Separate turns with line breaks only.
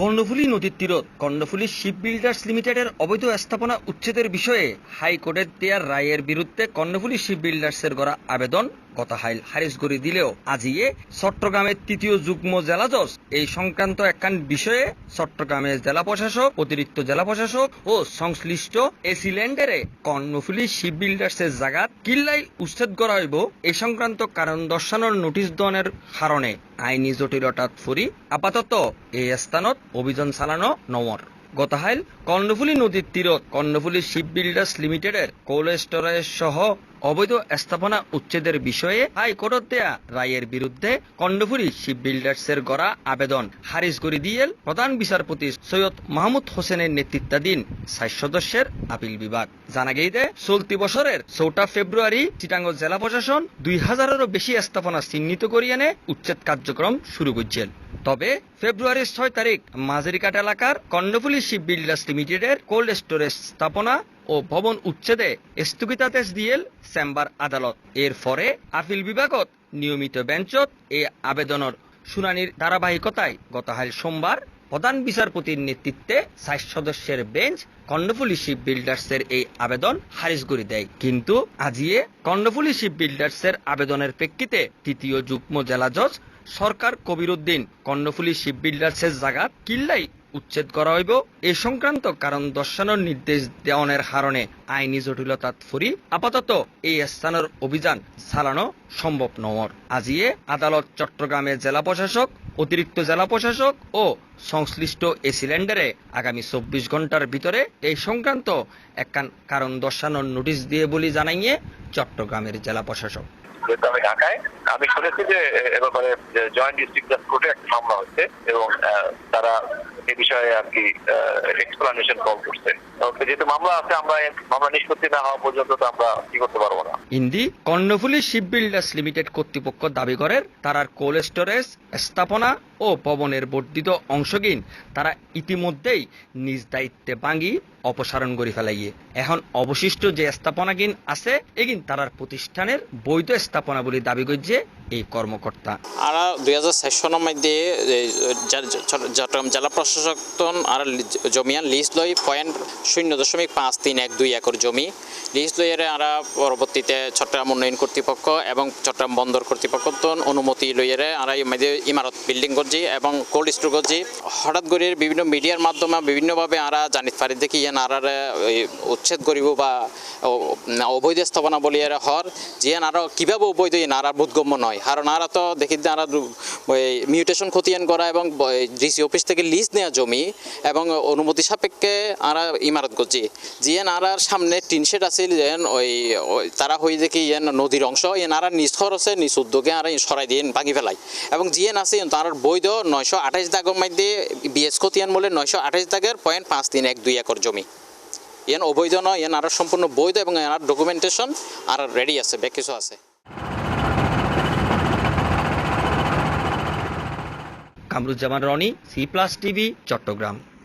কর্ণফুলী নদীর তীরত Karnaphuli ship builders লিমিটেডের অবৈধ স্থাপনা উচ্ছেদের বিষয়ে হাইকোর্টের দেয়ার রায়ের বিরুদ্ধে কর্ণফুলী শিপ বিল্ডার্সের করা আবেদন কতাহাইল হারিস গড়ি দিলেও আজিয়ে চট্টগ্রামের তৃতীয় যুগ্ম জেলা জজ এই সংক্রান্ত একখান বিষয়ে চট্টগ্রামের জেলা প্রশাসক অতিরিক্ত জেলা প্রশাসক ও সংশ্লিষ্ট এসিল্যান্ডের কর্ণফুলি শিপ বিল্ডার্সের জায়গা কিল্লাই উচ্ছেদ করা হইব এই সংক্রান্ত কারণ দর্শানোর নোটিশ দনের কারণে আইনি জটিলতাত ফুরি আপাতত এই স্থানত অভিযান চালানো নমর গতহাইল কর্ণফুলী নদীর তীরত কর্ণফুলী শিপ বিল্ডার্স লিমিটেডের কোল স্টোরেজ সহ অবৈধ স্থাপনা উচ্ছেদের বিষয়ে হাইকোর্টত দেয়া রায়ের বিরুদ্ধে কর্ণফুলী শিপ বিল্ডার্স এর গড়া আবেদন হারিস করি দিয়েল প্রধান বিচারপতি সৈয়দ মাহমুদ হোসেনের নেতৃত্বাধীন সাত সদস্যের আপিল বিভাগ জানা গেইতে চলতি বছরের চৌঠা ফেব্রুয়ারি চিটাঙ্গ জেলা প্রশাসন দুই হাজারেরও বেশি স্থাপনা চিহ্নিত করি এনে উচ্ছেদ কার্যক্রম শুরু করছেন তবে ফেব্রুয়ারির ছয় তারিখ মাঝেরিকাট এলাকার কর্ণফুলী কৃষি বিল্ডার্স লিমিটেডের কোল্ড স্টোরেজ স্থাপনা ও ভবন উচ্ছেদে স্থগিতাদেশ দিয়েল চেম্বার আদালত এর ফলে আপিল বিভাগত নিয়মিত বেঞ্চত এই আবেদনের শুনানির ধারাবাহিকতায় গতকাল সোমবার প্রধান বিচারপতির নেতৃত্বে ষাট সদস্যের বেঞ্চ কর্ণফুলি শিপ বিল্ডার্সের এই আবেদন খারিজ করে দেয় কিন্তু আজিয়ে কর্ণফুলি শিপ বিল্ডার্সের আবেদনের প্রেক্ষিতে তৃতীয় যুগ্ম জেলা জজ সরকার কবিরুদ্দিন কর্ণফুলি শিপ বিল্ডার্সের জায়গা কিল্লাই উচ্ছেদ করা হইব এ সংক্রান্ত কারণ দর্শানোর নির্দেশ দেওয়ানের হারণে আইনি জটিলতা ফুরি আপাতত এই স্থানের অভিযান চালানো সম্ভব নয় আজিয়ে আদালত চট্টগ্রামের জেলা প্রশাসক অতিরিক্ত জেলা প্রশাসক ও সংশ্লিষ্ট এ সিলিন্ডারে আগামী চব্বিশ ঘন্টার ভিতরে এই সংক্রান্ত এক কারণ দর্শানোর নোটিশ দিয়ে বলি জানাইয়ে চট্টগ্রামের জেলা প্রশাসক
আমি ঢাকায় আমি শুনেছি যে এ ব্যাপারে জয়েন্ট ডিস্ট্রিক্ট কোর্টে একটা মামলা হচ্ছে এবং তারা সে বিষয়ে আর কি এক্সপ্লানেশন কল করছে যেহেতু মামলা আছে আমরা মামলা নিষ্পত্তি না হওয়া পর্যন্ত তো আমরা কি করতে পারবো না
ইন্দি কর্ণফুলি শিপ বিল্ডার্স লিমিটেড কর্তৃপক্ষ দাবি করেন তারার কোল স্টোরেজ স্থাপনা ও ভবনের বর্ধিত অংশগীন তারা ইতিমধ্যেই নিজ দায়িত্বে ভাঙি অপসারণ করে ফেলাইয়ে এখন অবশিষ্ট যে স্থাপনা কিন আছে এগিন তারার প্রতিষ্ঠানের বৈধ স্থাপনা বলে দাবি করছে এই কর্মকর্তা
আর দুই হাজার ছয় সনের মধ্যে চট্টগ্রাম জেলা প্রশাসক আর জমিয়ান লিজ লই পয়েন্ট শূন্য দশমিক পাঁচ তিন এক দুই একর জমি লিস্ট লইয়ের আরা পরবর্তীতে চট্টগ্রাম উন্নয়ন কর্তৃপক্ষ এবং চট্টগ্রাম বন্দর কর্তৃপক্ষ অনুমতি লইয়ের আর ইমারত বিল্ডিং করছি এবং কোল্ড স্টোর করছি হঠাৎ করে বিভিন্ন মিডিয়ার মাধ্যমে বিভিন্নভাবে আরা জানিত পারি দেখি যিয়ে নাৰাৰে উচ্ছেদ কৰিব বা অবৈধ স্থাপনা বলিয়াৰে হৰ যিয়ে নাৰা কিবা অবৈধ এই নাৰা বোধগম্য নহয় আৰু নাৰাটো দেখি নাৰা ওই মিউটেশন খতিয়ান করা এবং ডিসি অফিস থেকে লিজ নেওয়া জমি এবং অনুমতি সাপেক্ষে আরা ইমারত করছি জিএন আরার সামনে টিনশেড আছে যেন ওই তারা হয়ে দেখি ইয়েন নদীর অংশ ইয়েন আরা নিজ খরচে নিজ উদ্যোগে আরা সরাই দিয়ে ভাঙি ফেলাই এবং জিএন আছে তার বৈধ নয়শো আঠাশ দাগের মধ্যে বিএস খতিয়ান বলে নয়শো আঠাশ দাগের পয়েন্ট পাঁচ তিন এক দুই একর জমি এন অবৈধ নয় এন আর সম্পূর্ণ বৈধ এবং আর ডকুমেন্টেশন আর রেডি আছে বেশ কিছু আছে
Kamruzzaman Roni C plus TV Chittagong